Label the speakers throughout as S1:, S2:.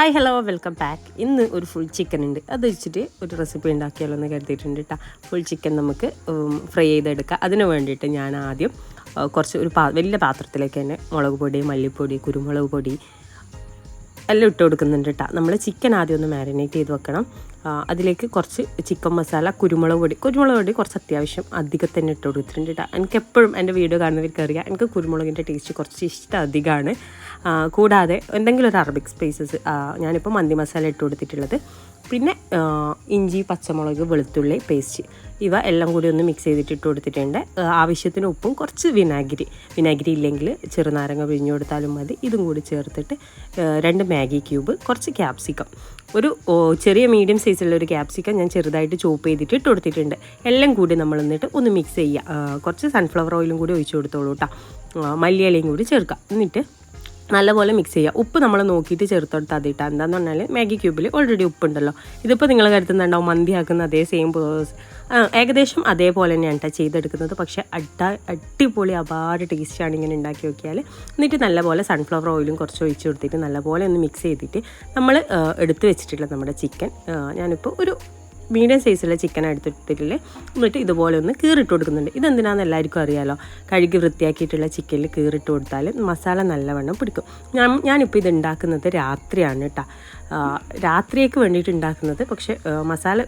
S1: Hi hello welcome back ഇന്ന് ഒരു full chicken ഉണ്ട്. അത് വെച്ചിട്ട് ഒരു റെസിപ്പി ഉണ്ടാക്കിയാലോ എന്ന് കരുതിയിട്ടുണ്ട് കേട്ടോ ഫുൾ ചിക്കൻ നമുക്ക് ഫ്രൈ ചെയ്തെടുക്കാം. അതിന് വേണ്ടിയിട്ട് ഞാൻ ആദ്യം കുറച്ച് ഒരു പാ വലിയ പാത്രത്തിലേക്ക് തന്നെ മുളക് പൊടി മല്ലിപ്പൊടി കുരുമുളക് പൊടി എല്ലാം ഇട്ട് കൊടുക്കുന്നുണ്ട് കേട്ടോ നമ്മൾ ചിക്കൻ ആദ്യം ഒന്ന് മാരിനേറ്റ് ചെയ്ത് വെക്കണം. അതിലേക്ക് കുറച്ച് ചിക്കൻ മസാല കുരുമുളക് പൊടി. കുരുമുളക് പൊടി കുറച്ച് അത്യാവശ്യം അധികം തന്നെ ഇട്ട് കൊടുത്തിട്ടുണ്ട് കേട്ടോ എനിക്ക് എപ്പോഴും എന്റെ വീഡിയോ കാണുന്നവർക്ക് അറിയാം. എനിക്ക് കുരുമുളകിന്റെ ടേസ്റ്റ് കുറച്ച് ഇഷ്ടം അധികമാണ്. കൂടാതെ എന്തെങ്കിലും ഒരു അറബിക് സ്പൈസസ് ഞാനിപ്പോൾ മന്തി മസാല ഇട്ട് കൊടുത്തിട്ടുള്ളത്. പിന്നെ ഇഞ്ചി പച്ചമുളക് വെളുത്തുള്ളി പേസ്റ്റ് ഇവ എല്ലാം കൂടി ഒന്ന് മിക്സ് ചെയ്തിട്ട് ഇട്ട് കൊടുത്തിട്ടുണ്ട്. ആവശ്യത്തിന് ഉപ്പും കുറച്ച് വിനാഗിരി. വിനാഗിരി ഇല്ലെങ്കിൽ ചെറുനാരങ്ങ പിഴിഞ്ഞു കൊടുത്താലും മതി. ഇതും കൂടി ചേർത്തിട്ട് രണ്ട് മാഗി ക്യൂബ് കുറച്ച് ക്യാപ്സിക്കം ഒരു ചെറിയ മീഡിയം സൈസുള്ള ഒരു ക്യാപ്സിക്കം ഞാൻ ചെറുതായിട്ട് ചോപ്പ് ചെയ്തിട്ട് ഇട്ട് കൊടുത്തിട്ടുണ്ട്. എല്ലാം കൂടി നമ്മൾ എന്നിട്ട് ഒന്ന് മിക്സ് ചെയ്യുക. കുറച്ച് സൺഫ്ലവർ ഓയിലും കൂടി ഒഴിച്ച് കൊടുത്തോളൂ കേട്ടോ മല്ലിയിലയും കൂടി ചേർക്കുക. എന്നിട്ട് നല്ലപോലെ മിക്സ് ചെയ്യുക ഉപ്പ് നമ്മൾ നോക്കിയിട്ട് ചേർത്ത് കൊടുത്താൽ കേട്ടോ എന്താന്ന് പറഞ്ഞാൽ മാഗി ക്യൂബിൽ ഓൾറെഡി ഉപ്പുണ്ടല്ലോ. ഇതിപ്പോൾ നിങ്ങൾ കരുതുന്നുണ്ടാവും മന്തി ആക്കുന്ന അതേ സെയിം ഏകദേശം അതേപോലെ തന്നെയാണ് കേട്ടോ ചെയ്തെടുക്കുന്നത്. പക്ഷേ അട്ട അടിപൊളി അപാട് ടേസ്റ്റാണ് ഇങ്ങനെ ഉണ്ടാക്കി നോക്കിയാൽ എന്നിട്ട് നല്ലപോലെ സൺഫ്ലവർ ഓയിലും കുറച്ച് ഒഴിച്ച് കൊടുത്തിട്ട് നല്ലപോലെ ഒന്ന് മിക്സ് ചെയ്തിട്ട് നമ്മൾ എടുത്തു വെച്ചിട്ടുള്ള നമ്മുടെ ചിക്കൻ ഞാനിപ്പോൾ ഒരു മീഡിയം സൈസുള്ള ചിക്കൻ എടുത്തിട്ടില്ല? എന്നിട്ട് ഇതുപോലെ ഒന്ന് കീറിട്ട് കൊടുക്കുന്നുണ്ട്. ഇതെന്തിനാണെന്ന് എല്ലാവർക്കും അറിയാലോ. കഴുകി വൃത്തിയാക്കിയിട്ടുള്ള ചിക്കനിൽ കീറിട്ട് കൊടുത്താൽ മസാല നല്ലവണ്ണം പിടിക്കും. ഞാൻ ഞാനിപ്പോൾ ഇത് ഉണ്ടാക്കുന്നത് രാത്രിയാണ് കേട്ടോ രാത്രിയേക്ക് വേണ്ടിയിട്ട് ഉണ്ടാക്കുന്നത്. പക്ഷേ മസാല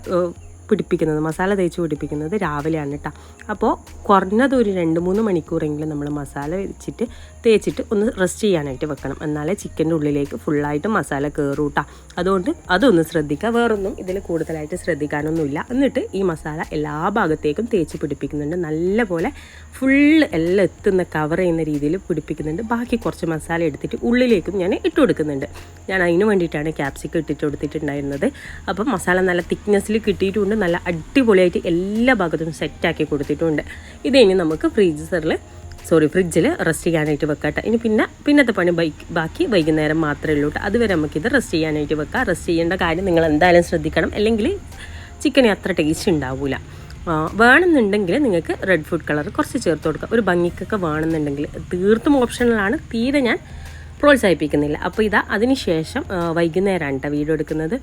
S1: പിടിപ്പിക്കുന്നത് മസാല തേച്ച് പിടിപ്പിക്കുന്നത് രാവിലെയാണ് കേട്ടോ അപ്പോൾ കുറഞ്ഞത് ഒരു രണ്ട് മൂന്ന് മണിക്കൂറെങ്കിലും നമ്മൾ മസാല വെച്ചിട്ട് തേച്ചിട്ട് ഒന്ന് റെസ്റ്റ് ചെയ്യാനായിട്ട് വെക്കണം. എന്നാലേ ചിക്കന്റെ ഉള്ളിലേക്ക് ഫുള്ളായിട്ട് മസാല കയറും കേട്ടോ അതുകൊണ്ട് അതൊന്ന് ശ്രദ്ധിക്കുക വേറൊന്നും ഇതിൽ കൂടുതലായിട്ട് ശ്രദ്ധിക്കാനൊന്നുമില്ല. എന്നിട്ട് ഈ മസാല എല്ലാ ഭാഗത്തേക്കും തേച്ച് പിടിപ്പിക്കുന്നുണ്ട്. നല്ലപോലെ ഫുള്ള് എല്ലാം എത്തുന്ന കവർ ചെയ്യുന്ന രീതിയിൽ പിടിപ്പിക്കുന്നുണ്ട്. ബാക്കി കുറച്ച് മസാല എടുത്തിട്ട് ഉള്ളിലേക്കും ഞാൻ ഇട്ട് കൊടുക്കുന്നുണ്ട്. ഞാൻ അതിന് വേണ്ടിയിട്ടാണ് ക്യാപ്സിക്കം ഇട്ടിട്ട് കൊടുത്തിട്ടുണ്ടായിരുന്നത്. അപ്പം മസാല നല്ല തിക്നെസ്സിൽ കിട്ടിയിട്ടുണ്ട്. നല്ല അടിപൊളിയായിട്ട് എല്ലാ ഭാഗത്തും സെറ്റാക്കി കൊടുത്തിട്ടുണ്ട്. ഇത് ഇനി നമുക്ക് ഫ്രീസറിൽ സോറി ഫ്രിഡ്ജിൽ റെസ്റ്റ് ചെയ്യാനായിട്ട് വെക്കട്ടെ ഇനി പിന്നെ പിന്നത്തെ പണി ബൈക്ക് ബാക്കി വൈകുന്നേരം മാത്രമേ ഉള്ളൂ അതുവരെ നമുക്കിത് റെസ്റ്റ് ചെയ്യാനായിട്ട് വെക്കാം. റെസ്റ്റ് ചെയ്യേണ്ട കാര്യം നിങ്ങൾ എന്തായാലും ശ്രദ്ധിക്കണം. അല്ലെങ്കിൽ ചിക്കന് അത്ര ടേസ്റ്റ് ഉണ്ടാവില്ല വേണമെന്നുണ്ടെങ്കിൽ നിങ്ങൾക്ക് റെഡ് ഫുഡ് കളർ കുറച്ച് ചേർത്ത് കൊടുക്കാം. ഒരു ഭംഗിക്കൊക്കെ വേണമെന്നുണ്ടെങ്കിൽ തീർത്തും ഓപ്ഷണലാണ് തീരെ ഞാൻ പ്രോത്സാഹിപ്പിക്കുന്നില്ല. അപ്പോൾ ഇതാ അതിന് ശേഷം ആ, വൈകുന്നേരമാണ് കേട്ടോ വീഡിയോ എടുക്കുന്നത്.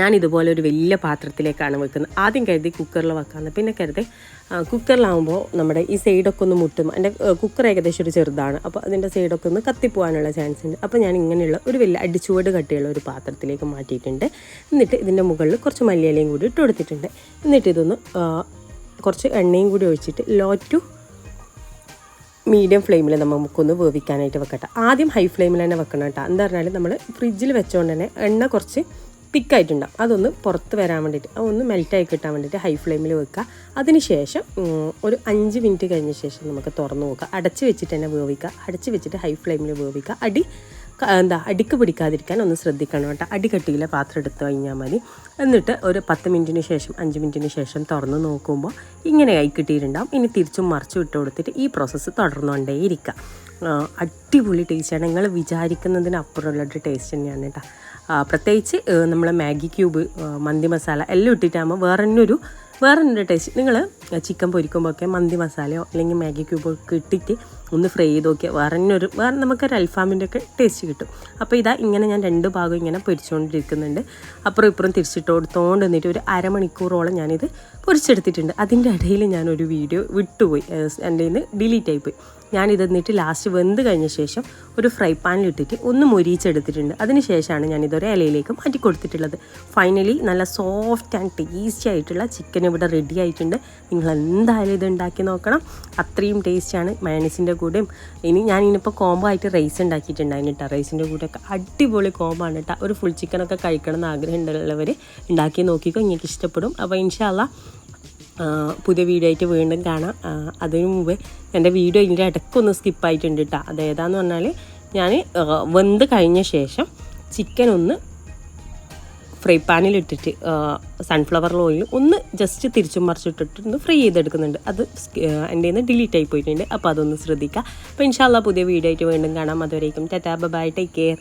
S1: ഞാൻ ഇതുപോലെ ഒരു വലിയ പാത്രത്തിലേക്കാണ് വെക്കുന്നത്. ആദ്യം കരുതി കുക്കറിൽ വെക്കാമെന്ന് പിന്നെ കരുതി കുക്കറിലാവുമ്പോൾ നമ്മുടെ ഈ സൈഡൊക്കെ ഒന്ന് മുട്ടും. എന്റെ കുക്കർ ഏകദേശം ഒരു ചെറുതാണ്. അപ്പോൾ അതിന്റെ സൈഡൊക്കെ ഒന്ന് കത്തിപ്പോകാനുള്ള ചാൻസ് ഉണ്ട്. അപ്പോൾ ഞാൻ ഇങ്ങനെയുള്ള ഒരു വലിയ അടിച്ചുവട് കട്ടിയുള്ള ഒരു പാത്രത്തിലേക്ക് മാറ്റിയിട്ടുണ്ട്. എന്നിട്ട് ഇതിന്റെ മുകളിൽ കുറച്ച് മല്ലിയിലയും കൂടി ഇട്ട് കൊടുത്തിട്ടുണ്ട്. എന്നിട്ട് ഇതൊന്ന് കുറച്ച് എണ്ണയും കൂടി ഒഴിച്ചിട്ട് ലോ ടു മീഡിയം ഫ്ലെയിമിൽ നമുക്കൊന്ന് വേവിക്കാനായിട്ട് വെക്കട്ടെ. ആദ്യം ഹൈ ഫ്ലെയിമിൽ തന്നെ വെക്കണം കേട്ടോ. എന്താ പറഞ്ഞാൽ നമ്മൾ ഫ്രിഡ്ജിൽ വെച്ചുകൊണ്ട് തന്നെ എണ്ണ കുറച്ച് തിക്കായിട്ടുണ്ടാവും. അതൊന്ന് പുറത്ത് വരാൻ വേണ്ടിയിട്ട് അതൊന്ന് മെൽറ്റായി കിട്ടാൻ വേണ്ടിയിട്ട് ഹൈ ഫ്ലെയിമിൽ വെക്കുക. അതിന് ശേഷം ഒരു അഞ്ച് മിനിറ്റ് കഴിഞ്ഞ ശേഷം നമുക്ക് തുറന്ന് നോക്കുക. അടച്ച് വെച്ചിട്ട് തന്നെ വേവിക്കുക. അടച്ച് വെച്ചിട്ട് ഹൈ ഫ്ലെയിമിൽ വേവിക്കുക. അടി എന്താ അടിക്ക് പിടിക്കാതിരിക്കാൻ ഒന്ന് ശ്രദ്ധിക്കണം കേട്ടോ. അടി കട്ടിയിലെ പാത്രം എടുത്ത് കഴിഞ്ഞാൽ മതി. എന്നിട്ട് ഒരു പത്ത് മിനിറ്റിന് ശേഷം അഞ്ച് മിനിറ്റിന് ശേഷം തുറന്ന് നോക്കുമ്പോൾ ഇങ്ങനെ കൈ കിട്ടിയിട്ടുണ്ടാവും. ഇനി തിരിച്ചും മറിച്ച് വിട്ട് കൊടുത്തിട്ട് ഈ പ്രോസസ്സ് തുടർന്നുകൊണ്ടേയിരിക്കുക അടിപൊളി ടേസ്റ്റാണ് നിങ്ങൾ വിചാരിക്കുന്നതിന് അപ്പുറമുള്ളൊരു ടേസ്റ്റ് തന്നെയാണ് കേട്ടോ. പ്രത്യേകിച്ച് നമ്മൾ മാഗി ക്യൂബ് മന്തി മസാല എല്ലാം ഇട്ടിട്ടാകുമ്പോൾ വേറെ തന്നെ ഒരു വേറെ തന്നെ ടേസ്റ്റ് നിങ്ങൾ ചിക്കൻ പൊരിക്കുമ്പോഴൊക്കെ മന്തി മസാലയോ അല്ലെങ്കിൽ മാഗി ക്യൂബോ ഒക്കെ ഇട്ടിട്ട് ഒന്ന് ഫ്രൈ ചെയ്ത് നോക്കിയാൽ വേറെ തന്നെ ഒരു വേറെ നമുക്കൊരു അൽഫാമിന്റെ ഒക്കെ ടേസ്റ്റ് കിട്ടും. അപ്പോൾ ഇതാ ഇങ്ങനെ ഞാൻ രണ്ട് ഭാഗം ഇങ്ങനെ പൊരിച്ചുകൊണ്ടിരിക്കുന്നുണ്ട് അപ്പുറം ഇപ്പുറം തിരിച്ചിട്ട് കൊടുത്തോണ്ട് നിന്നിട്ട് ഒരു അരമണിക്കൂറോളം ഞാനിത് പൊരിച്ചെടുത്തിട്ടുണ്ട്. അതിന്റെ ഇടയിൽ ഞാനൊരു വീഡിയോ വിട്ടുപോയി. എന്റെ നിന്ന് ഡിലീറ്റ് ആയിപ്പോയി ഞാനിത് എന്നിട്ട് ലാസ്റ്റ് വെന്ത് കഴിഞ്ഞ ശേഷം ഒരു ഫ്രൈ പാനിലിട്ടിട്ട് ഒന്ന് മൊരിച്ചെടുത്തിട്ടുണ്ട് അതിന് ശേഷമാണ് ഞാനിതൊരു ഇലയിലേക്ക് മാറ്റി കൊടുത്തിട്ടുള്ളത്. ഫൈനലി നല്ല സോഫ്റ്റ് ആൻഡ് ടേസ്റ്റി ആയിട്ടുള്ള ചിക്കൻ ഇവിടെ റെഡി ആയിട്ടുണ്ട്. നിങ്ങൾ എന്തായാലും ഇത് ഉണ്ടാക്കി നോക്കണം. അത്രയും ടേസ്റ്റാണ് മയണീസിന്റെ കൂടെയും. ഇനി ഞാൻ ഇനിയിപ്പോൾ കോംബോ ആയിട്ട് റൈസ് ഉണ്ടാക്കിയിട്ടുണ്ടായിരുന്നു കേട്ടോ. റൈസിന്റെ കൂടെയൊക്കെ അടിപൊളി കോംബോ ആണ് കേട്ടോ. ഒരു ഫുൾ ചിക്കനൊക്കെ കഴിക്കണം എന്ന് ആഗ്രഹം ഉള്ളവർ ഉണ്ടാക്കി നോക്കിക്കോ. എനിക്ക് ഇഷ്ടപ്പെടും. അപ്പോൾ ഇൻഷാല്ല പുതിയ വീഡിയോ ആയിട്ട് വീണ്ടും കാണാം. അതിനു മുമ്പ് എന്റെ വീഡിയോ ഇതിന്റെ ഇടയ്ക്കൊന്ന് സ്കിപ്പായിട്ടുണ്ട് കേട്ടോ. അതേതാന്ന് പറഞ്ഞാൽ ഞാൻ വെന്ത് കഴിഞ്ഞ ശേഷം ചിക്കൻ ഒന്ന് ഫ്രൈ പാനിലിട്ടിട്ട് സൺഫ്ലവർ ഓയിൽ ഒന്ന് ജസ്റ്റ് തിരിച്ചും മറിച്ചിട്ടിട്ട് ഒന്ന് ഫ്രൈ ചെയ്തെടുക്കുന്നുണ്ട്. അത് എന്റെ നിന്ന് ഡിലീറ്റ് ആയി പോയിട്ടുണ്ട് അപ്പോൾ അതൊന്ന് ശ്രദ്ധിക്കുക അപ്പോൾ ഇൻഷാല്ല പുതിയ വീഡിയോ ആയിട്ട് വീണ്ടും കാണാം. അതുവരേക്കും ടാറ്റാ ബൈ ടേക്ക് കെയർ